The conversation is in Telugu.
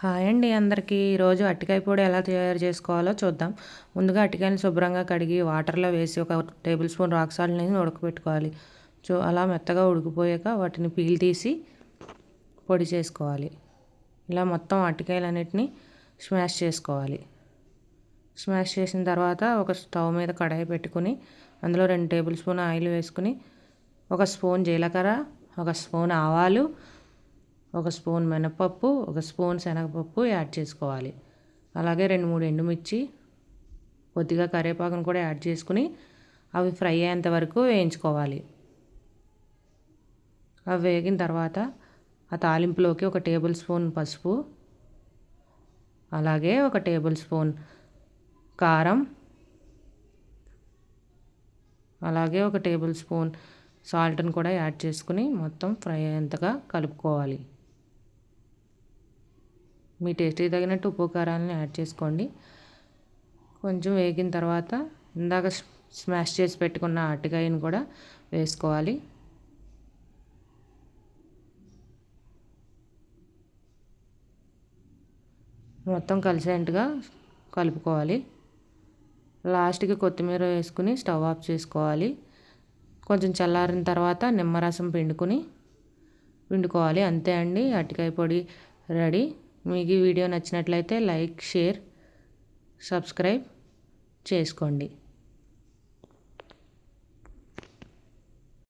హాయ్ అండి అందరికీ. ఈరోజు అరటికాయ పొడి ఎలా తయారు చేసుకోవాలో చూద్దాం. ముందుగా అరటికాయని శుభ్రంగా కడిగి వాటర్లో వేసి ఒక టేబుల్ స్పూన్ రాక్ సాల్ట్ని ఉడకబెట్టుకోవాలి. చూ అలా మెత్తగా ఉడికిపోయాక వాటిని పీల్ తీసి పొడి చేసుకోవాలి. ఇలా మొత్తం అరటికాయలన్నిటిని స్మాష్ చేసుకోవాలి. స్మాష్ చేసిన తర్వాత ఒక స్టవ్ మీద కడాయి పెట్టుకుని అందులో రెండు టేబుల్ స్పూన్ ఆయిల్ వేసుకుని ఒక స్పూన్ జీలకర్ర ఒక స్పూన్ ఆవాలు ఒక స్పూన్ మినపప్పు ఒక స్పూన్ శనగపప్పు యాడ్ చేసుకోవాలి. అలాగే రెండు మూడు ఎండుమిర్చి కొద్దిగా కరివేపాకును కూడా యాడ్ చేసుకుని అవి ఫ్రై అయ్యేంత వరకు వేయించుకోవాలి. అవి వేగిన తర్వాత ఆ తాలింపులోకి ఒక టేబుల్ స్పూన్ పసుపు అలాగే ఒక టేబుల్ స్పూన్ కారం అలాగే ఒక టేబుల్ స్పూన్ సాల్ట్ని కూడా యాడ్ చేసుకుని మొత్తం ఫ్రై అయ్యేంతగా కలుపుకోవాలి. మీ టేస్ట్కి తగినట్టు ఉప్పు కారాలను యాడ్ చేసుకోండి. కొంచెం వేగిన తర్వాత ఇందాక స్మాష్ చేసి పెట్టుకున్న అరటికాయని కూడా వేసుకోవాలి. మొత్తం కలిసేట్టుగా కలుపుకోవాలి. లాస్ట్కి కొత్తిమీర వేసుకుని స్టవ్ ఆఫ్ చేసుకోవాలి. కొంచెం చల్లారిన తర్వాత నిమ్మరసం పిండుకొని పిండుకోవాలి. అంతే అండి. అరటికాయ పొడి రెడీ. మీకు ఈ వీడియో నచ్చినట్లయితే లైక్ షేర్ సబ్స్క్రైబ్ చేసుకోండి.